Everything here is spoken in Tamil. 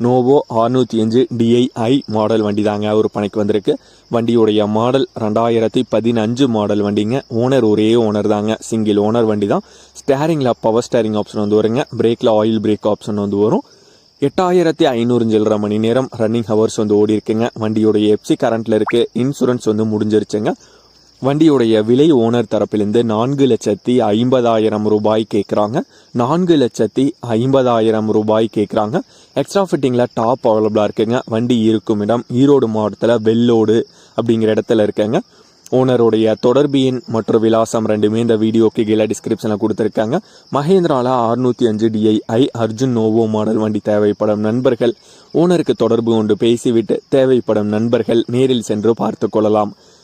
நோவோ அறுநூற்றி அஞ்சு டிஐஐ மாடல் வண்டி தாங்க ஒரு பணிக்கு வந்திருக்கு. வண்டியுடைய மாடல் ரெண்டாயிரத்தி பதினஞ்சு மாடல் வண்டிங்க. ஓனர் ஒரே ஓனர் தாங்க. சிங்கிள் ஓனர் வண்டி தான் ஸ்டேரிங்கில் பவர் ஸ்டேரிங் ஆப்ஷன் வந்து வருங்க. பிரேக்கில் ஆயில் பிரேக் ஆப்ஷன் வந்து வரும். எட்டாயிரத்தி ஐநூறு சில்லரை மணி நேரம் ரன்னிங் ஹவர்ஸ் வந்து ஓடி இருக்குங்க வண்டியுடைய எஃப்சி கரண்ட்டில் இருக்குது இன்சூரன்ஸ் வந்து முடிஞ்சிருச்சுங்க. வண்டியுடைய விலை ஓனர் தரப்பிலிருந்து நான்கு லட்சத்தி ஐம்பதாயிரம் ரூபாய் கேட்குறாங்க நான்கு லட்சத்தி ஐம்பதாயிரம் ரூபாய் கேட்குறாங்க எக்ஸ்ட்ரா ஃபிட்டிங்கில் டாப் அவைலபிளாக இருக்குங்க. வண்டி இருக்கும் இடம் ஈரோடு மாவட்டத்தில் வெள்ளோடு அப்படிங்கிற இடத்துல இருக்குங்க. ஓனருடைய தொடர்பு எண் மற்றும் விலாசம் ரெண்டுமே இந்த வீடியோக்கு கீழே டிஸ்கிரிப்ஷனில் கொடுத்துருக்காங்க. மகேந்திரால அறுநூற்றி அஞ்சு டிஐ அர்ஜுன் நோவோ மாடல் வண்டி தேவைப்படும் நண்பர்கள். ஓனருக்கு தொடர்பு கொண்டு பேசிவிட்டு தேவைப்படும் நண்பர்கள் நேரில் சென்று பார்த்து கொள்ளலாம்.